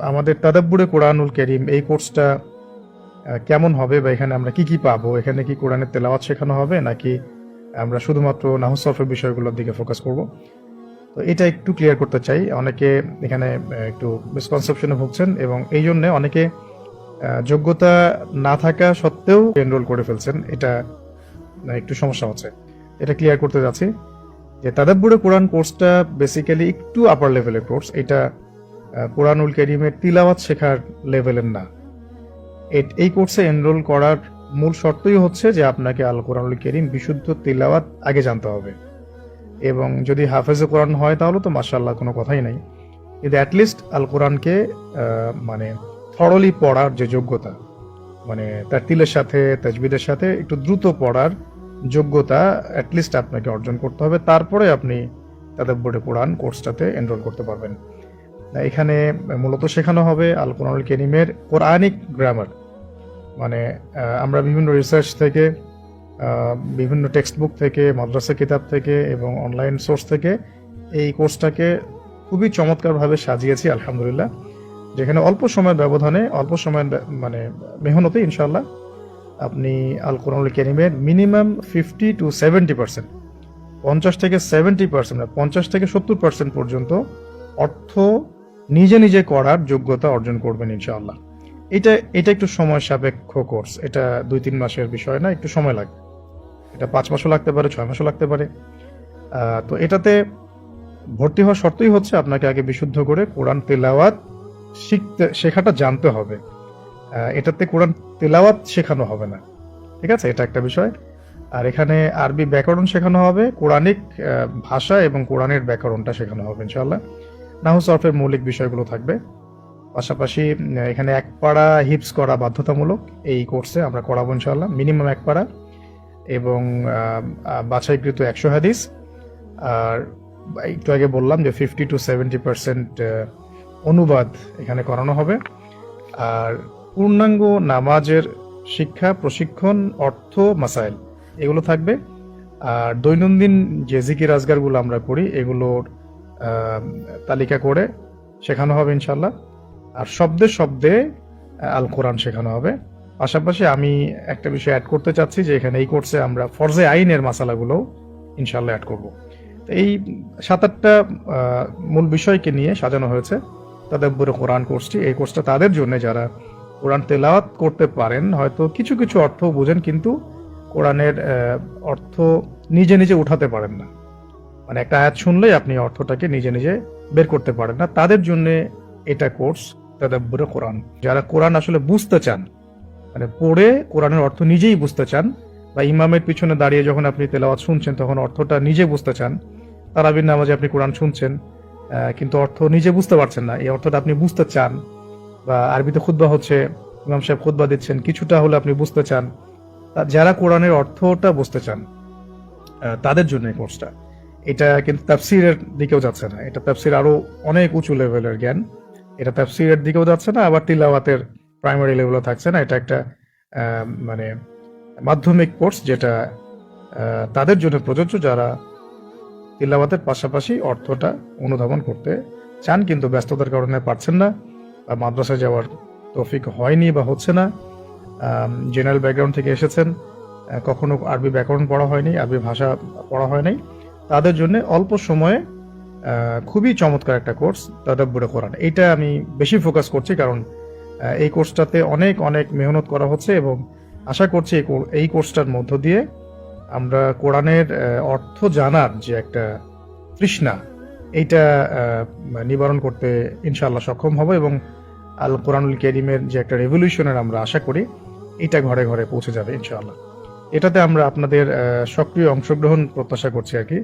আমাদের তাদাব্বুরে কোরআনুল করিম এই কোর্সটা কেমন হবে বা এখানে আমরা কি কি পাবো? এখানে কি কোরআনের তেলাওয়াত শেখানো হবে নাকি আমরা শুধুমাত্র নাহুসরফের বিষয়গুলোর দিকে ফোকাস করব? তো এটা একটু ক্লিয়ার করতে চাই। অনেকে এখানে একটু মিসকনসেপশনে ভুগছেন এবং এই জন্য অনেকে যোগ্যতা না থাকা সত্ত্বেও এনরোল করে ফেলছেন। এটা একটু সমস্যা হচ্ছে। এটা ক্লিয়ার করতে যাচ্ছি যে তাদাব্বুরে কোরআন কোর্সটা বেসিক্যালি একটু আপার লেভেলের কোর্স। এটা কোরআনুল করিমের তিলাওয়াত শেখার লেভেলের না। এই কোর্সে এনরোল করার মূল শর্তই হচ্ছে যে আপনাকে আল কোরআনুল করিম বিশুদ্ধ তিলাওয়াত আগে জানতে হবে। এবং যদি হাফেজে কোরআন হয় তাহলে তো মাসাল্লাহ কোনো কথাই নাই। কিন্তু অ্যাটলিস্ট আল কোরআনকে মানে থরলি পড়ার যে যোগ্যতা মানে তার তিলের সাথে, তাজবিদের সাথে একটু দ্রুত পড়ার যোগ্যতা অ্যাটলিস্ট আপনাকে অর্জন করতে হবে। তারপরে আপনি তাদের বোর্ডে কোরআন কোর্সটাতে এনরোল করতে পারবেন। এখানে মূলত শেখানো হবে আল কোরআনুল কেরিমের কোরআনিক গ্রামার। মানে আমরা বিভিন্ন রিসার্চ থেকে বিভিন্ন টেক্সট বুক থেকে, মাদ্রাসা কিতাব থেকে এবং অনলাইন সোর্স থেকে এই কোর্সটাকে খুবই চমৎকারভাবে সাজিয়েছি, আলহামদুলিল্লাহ। যেখানে অল্প সময়ের ব্যবধানে, অল্প সময়ের মানে মেহনতে ইনশাল্লাহ আপনি আল কোরআনুল কেরিমের minimum fifty to seventy percent পঞ্চাশ থেকে সেভেন্টি পার্সেন্ট পঞ্চাশ থেকে সত্তর পার্সেন্ট পর্যন্ত অর্থ নিজে নিজে করার যোগ্যতা অর্জন করবেন ইনশাআল্লাহ। এটা এটা একটু সময় সাপেক্ষ কোর্স এটা দুই তিন মাসের বিষয় না, একটু সময় লাগবে। এটা পাঁচ মাসও লাগতে পারে, ছয় মাসও লাগতে পারে। তো এটাতে ভর্তি হওয়ার শর্তই হচ্ছে আপনাকে আগে বিশুদ্ধ করে কোরআন তেলাওয়াত শিখতে, শেখাটা জানতে হবে। এটাতে কোরআন তেলাওয়াত শেখানো হবে না। ঠিক আছে? এটা একটা বিষয়। আর এখানে আরবি ব্যাকরণ শেখানো হবে, কোরআনিক ভাষা এবং কোরআনের ব্যাকরণটা শেখানো হবে ইনশাল্লাহ নাহু সরফের মৌলিক বিষয়গুলো থাকবে। পাশাপাশি এখানে এক পাড়া হিপস করা বাধ্যতামূলক এই কোর্সে আমরা করাবো ইনশাল্লাহ মিনিমাম এক পাড়া এবং বাছাইকৃত একশো হাদিস। আর একটু আগে বললাম যে ফিফটি টু সেভেন্টি পার্সেন্ট অনুবাদ এখানে করানো হবে। আর পূর্ণাঙ্গ নামাজের শিক্ষা, প্রশিক্ষণ, অর্থ, মাসাইল এগুলো থাকবে। আর দৈনন্দিন যে জিকির আজগারগুলো আমরা করি, এগুলোর তালিকা করে শেখানো হবে ইনশাল্লাহ আর শব্দে শব্দে আল কোরআন শেখানো হবে। পাশাপাশি আমি একটা বিষয় অ্যাড করতে চাচ্ছি যে এখানে এই কোর্সে আমরা ফরজে আইনের মাসালাগুলো ইনশাল্লাহ অ্যাড করব। এই সাত আটটা মূল বিষয়কে নিয়ে সাজানো হয়েছে তাদাব্বুরে কোরআন কোর্সটি এই কোর্সটা তাদের জন্য যারা কোরআন তেলাওয়াত করতে পারেন, হয়তো কিছু কিছু অর্থ বোঝেন, কিন্তু কোরআনের অর্থ নিজে নিজে উঠাতে পারেন না। মানে একটা আয়াত শুনলেই আপনি অর্থটাকে নিজে নিজে বের করতে পারেন না। তাদের জন্য এটা কোর্স তাদাব্বুরে কোরআন। যারা কোরআন আসলে বুঝতে চান মানে পড়ে কোরআনের অর্থ নিজেই বুঝতে চান বা ইমামের পিছনে দাঁড়িয়ে যখন আপনি তেলাওয়াত শুনছেন তখন অর্থটা নিজে বুঝতে চান, তারাবির নামাজে আপনি কোরআন শুনছেন কিন্তু অর্থ নিজে বুঝতে পারছেন না। এই অর্থটা আপনি বুঝতে চান বা আরবিতে খুদ্া হচ্ছে, ইমাম সাহেব খুদ্া দিচ্ছেন, কিছুটা হলে আপনি বুঝতে চান। যারা কোরআনের অর্থটা বুঝতে চান তাদের জন্য এই কোর্সটা। এটা কিন্তু তাফসিরের দিকেও যাচ্ছে না। এটা তাফসির আরও অনেক উঁচু লেভেলের জ্ঞান। এটা তাফসিরের দিকেও যাচ্ছে না, আবার তিলাওয়াতের প্রাইমারি লেভেলও থাকছে না। এটা একটা মানে মাধ্যমিক কোর্স যেটা তাদের জন্য প্রযোজ্য যারা তিলাওয়াতের পাশাপাশি অর্থটা অনুধাবন করতে চান, কিন্তু ব্যস্ততার কারণে পারছেন না বা মাদ্রাসায় যাওয়ার তৌফিক হয়নি বা হচ্ছে না। জেনারেল ব্যাকগ্রাউন্ড থেকে এসেছেন। কখনো আরবি ব্যাকরণ পড়া হয়নি, আরবি ভাষা পড়া হয় নাই। তাদের জন্য অল্প সময়ে খুবই চমৎকার একটা কোর্স তাদাব্বুরে কোরআন। এইটা আমি বেশি ফোকাস করছি কারণ এই কোর্সটাতে অনেক অনেক মেহনত করা হচ্ছে এবং আশা করছি এই কোর- এই কোর্সটার মধ্য দিয়ে আমরা কোরআনের অর্থ জানার যে একটা তৃষ্ণা, এইটা নিবারণ করতে ইনশাআল্লাহ সক্ষম হব এবং আল কোরআনুল কেরিমের যে একটা রেভলিউশনের আমরা আশা করি এটা ঘরে ঘরে পৌঁছে যাবে ইনশাআল্লাহ। এটাতে আমরা আপনাদের সক্রিয় অংশগ্রহণ প্রত্যাশা করছি আর কি।